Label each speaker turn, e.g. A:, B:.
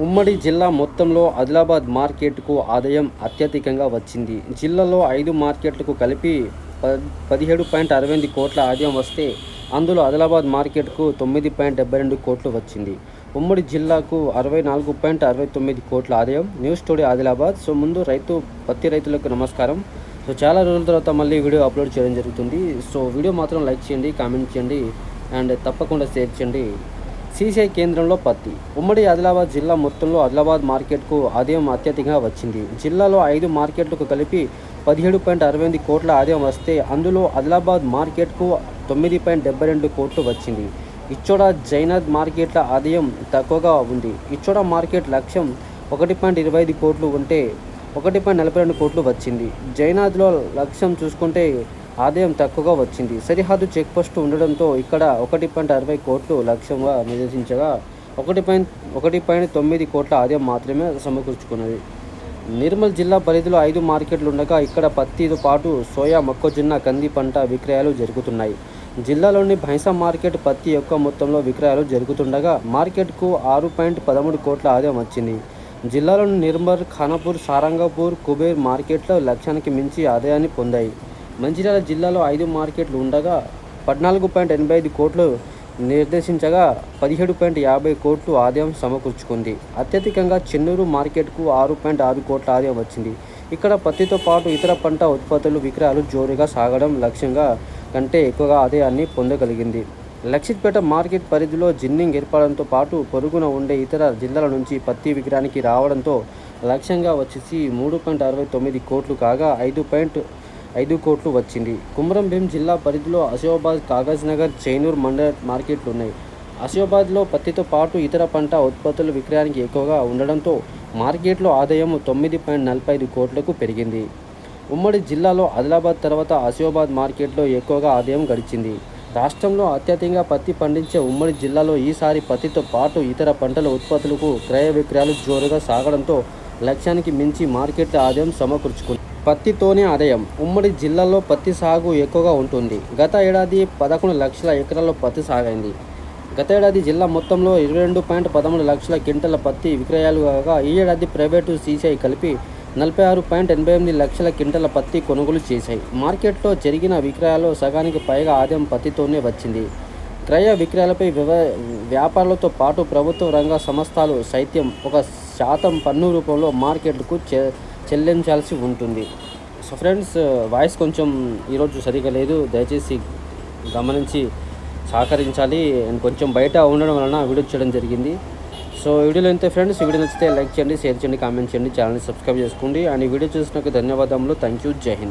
A: ఉమ్మడి జిల్లా మొత్తంలో ఆదిలాబాద్ మార్కెట్కు ఆదాయం అత్యధికంగా వచ్చింది. జిల్లాలో ఐదు మార్కెట్లకు కలిపి ప పదిహేడు పాయింట్ అరవై ఎనిమిది కోట్ల ఆదాయం వస్తే అందులో ఆదిలాబాద్ మార్కెట్కు తొమ్మిది పాయింట్ డెబ్బై రెండు కోట్లు వచ్చింది. ఉమ్మడి జిల్లాకు అరవై నాలుగు పాయింట్ అరవై తొమ్మిది కోట్ల ఆదాయం. News story Adilabad. సో ముందు రైతు పత్తి రైతులకు నమస్కారం. సో చాలా రోజుల తర్వాత మళ్ళీ వీడియో అప్లోడ్ చేయడం జరుగుతుంది. సో వీడియో మాత్రం లైక్ చేయండి కామెంట్ చేయండి అండ్ తప్పకుండా షేర్ చేయండి. సీసీఐ కేంద్రంలో పత్తి. ఉమ్మడి ఆదిలాబాద్ జిల్లా మొత్తంలో ఆదిలాబాద్ మార్కెట్కు ఆదాయం అత్యధికంగా వచ్చింది. జిల్లాలో ఐదు మార్కెట్లకు కలిపి పదిహేడు పాయింట్ అరవై ఎనిమిది కోట్ల ఆదాయం వస్తే అందులో ఆదిలాబాద్ మార్కెట్కు తొమ్మిది పాయింట్ డెబ్బై రెండు కోట్లు వచ్చింది. ఇచ్చోడ జైనాథ్ మార్కెట్ల ఆదాయం తక్కువగా ఉంది. ఇచ్చోడ మార్కెట్ లక్ష్యం ఒకటి పాయింట్ ఇరవై ఐదు కోట్లు ఉంటే ఒకటి పాయింట్ నలభై రెండు కోట్లు వచ్చింది. జైనాథ్లో లక్ష్యం చూసుకుంటే ఆదాయం తక్కువగా వచ్చింది. సరిహద్దు చెక్పోస్టు ఉండడంతో ఇక్కడ ఒకటి పాయింట్ అరవై కోట్లు లక్ష్యంగా నిర్దేశించగా ఒకటి పాయింట్ ఒకటి పాయింట్ తొమ్మిది కోట్ల ఆదాయం మాత్రమే సమకూర్చుకున్నది. నిర్మల్ జిల్లా పరిధిలో ఐదు మార్కెట్లు ఉండగా ఇక్కడ పత్తితో పాటు సోయా మొక్కజొన్న కంది పంట విక్రయాలు జరుగుతున్నాయి. జిల్లాలోని భైంసా మార్కెట్ పత్తి ఎక్కువ మొత్తంలో విక్రయాలు జరుగుతుండగా మార్కెట్కు ఆరు పాయింట్ పదమూడు కోట్ల ఆదాయం వచ్చింది. జిల్లాలోని నిర్మల్ ఖానాపూర్ సారంగపూర్ కుబేర్ మార్కెట్లో లక్ష్యానికి మించి ఆదాయాన్ని పొందాయి. మంచిర్యాల జిల్లాలో ఐదు మార్కెట్లు ఉండగా పద్నాలుగు పాయింట్ ఎనభై ఐదు కోట్లు నిర్దేశించగా పదిహేడు పాయింట్ యాభై కోట్లు ఆదాయం సమకూర్చుకుంది. అత్యధికంగా చెన్నూరు మార్కెట్కు ఆరు పాయింట్ ఆరు కోట్ల ఆదాయం వచ్చింది. ఇక్కడ పత్తితో పాటు ఇతర పంట ఉత్పత్తులు విక్రయాలు జోరుగా సాగడం లక్ష్యంగా కంటే ఎక్కువగా ఆదాయాన్ని పొందగలిగింది. లక్షిత్పేట మార్కెట్ పరిధిలో జిన్నింగ్ ఏర్పడంతో పాటు పొరుగున ఉండే ఇతర జిల్లాల నుంచి పత్తి విక్రయానికి రావడంతో లక్ష్యంగా వచ్చేసి మూడు పాయింట్ అరవై తొమ్మిది కోట్లు కాగా ఐదు పాయింట్ ఐదు కోట్లు వచ్చింది. కుమరం భీం జిల్లా పరిధిలో ఆసిఫాబాద్ కాగజ్ నగర్ చైనూర్ మండల మార్కెట్లు ఉన్నాయి ఆసిఫాబాద్లో పత్తితో పాటు ఇతర పంట ఉత్పత్తుల విక్రయానికి ఎక్కువగా ఉండడంతో మార్కెట్లో ఆదాయం తొమ్మిది పాయింట్ నలభై ఐదు కోట్లకు పెరిగింది. ఉమ్మడి జిల్లాలో ఆదిలాబాద్ తర్వాత ఆసిఫాబాద్ మార్కెట్లో ఎక్కువగా ఆదాయం గడిచింది. రాష్ట్రంలో అత్యధికంగా పత్తి పండించే ఉమ్మడి జిల్లాలో ఈసారి పత్తితో పాటు ఇతర పంటల ఉత్పత్తులకు క్రయ విక్రయాలు జోరుగా సాగడంతో లక్ష్యానికి మించి మార్కెట్ల ఆదాయం సమకూర్చుకుంది పత్తితోనే ఆదాయం. ఉమ్మడి జిల్లాలో పత్తి సాగు ఎక్కువగా ఉంటుంది. గత ఏడాది పదకొండు లక్షల ఎకరాల్లో పత్తి సాగైంది. గత ఏడాది జిల్లా మొత్తంలో ఇరవై రెండు పాయింట్ పదమూడు లక్షల క్వింటల పత్తి విక్రయాలు కాగా ఈ ఏడాది ప్రైవేటు సీసీఐ కలిపి నలభై ఆరు పాయింట్ ఎనభై ఎనిమిది లక్షల క్వింటల పత్తి కొనుగోలు చేశాయి. మార్కెట్లో జరిగిన విక్రయాల్లో సగానికి పైగా ఆదాయం పత్తితోనే వచ్చింది. క్రయ విక్రయాలపై వ్యవ వ్యాపారులతో పాటు ప్రభుత్వ రంగ సంస్థలు సైత్యం ఒక శాతం పన్ను రూపంలో మార్కెట్కు చే చెల్లించాల్సి ఉంటుంది. సో ఫ్రెండ్స్ వాయిస్ కొంచెం ఈరోజు సరిగా లేదు. దయచేసి గమనించి సహకరించాలి. అండ్ కొంచెం బయట ఉండడం వలన వీడియో చేయడం జరిగింది. సో వీడియోలో అయితే ఫ్రెండ్స్ వీడియో నచ్చితే లైక్ చేయండి షేర్ చేయండి కామెంట్ చేయండి ఛానల్ని సబ్స్క్రైబ్ చేసుకోండి. అండ్ ఈ వీడియో చూసినందుకు ధన్యవాదములు. థ్యాంక్ యూ జై హింద్